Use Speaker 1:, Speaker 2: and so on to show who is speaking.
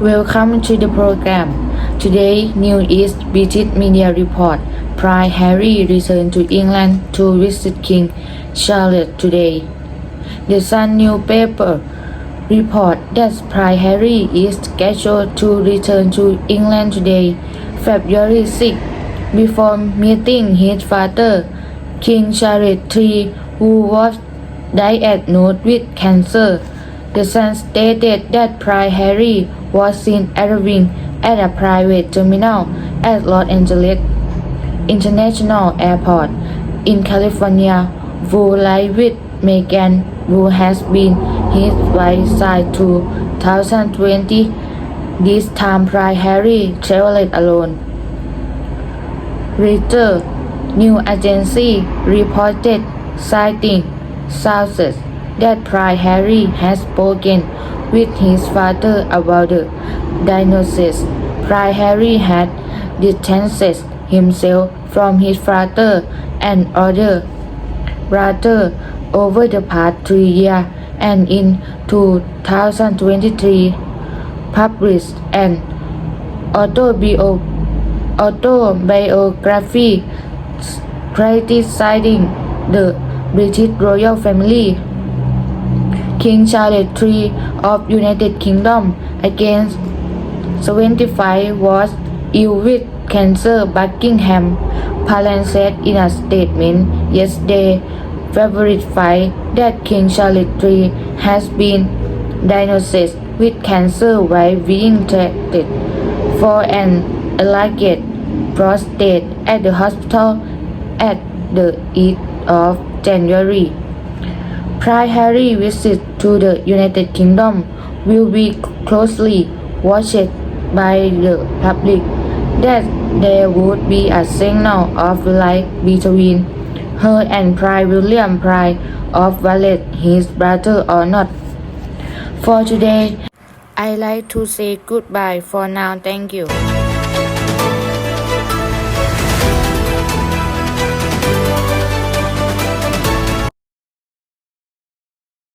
Speaker 1: Welcome to the program. Today, New East British Media report Prince Harry returned to England to visit King Charlotte today. The Sun newspaper report that Prince Harry is scheduled to return to England today, February 6, before meeting his father, King Charles III, who was diagnosed with cancer. The Sun stated that Prince Harry was seen arriving at a private terminal at Los Angeles International Airport in California, who live with Meghan, who has been his wife since 2020. This time, Prince Harry traveled alone. Reuters news agency reported citing sources that Prince Harry has spoken with his father about the diagnosis. Prince Harry had distanced himself from his father and other brother over the past three years and in 2023 published an autobio- autobiography criticizing the British royal family. King Charles III of United Kingdom against 75 was ill with cancer Buckingham Palace said in a statement yesterday 5 that King Charles III has been diagnosed with cancer while being treated for an enlarged prostate at the hospital at the end of January. Harry visit to the United Kingdom will be closely watched by the public that there would be a signal of life between her and Prince William Prince of Wales his brother or not. For today, I like to say goodbye for now. Thank you.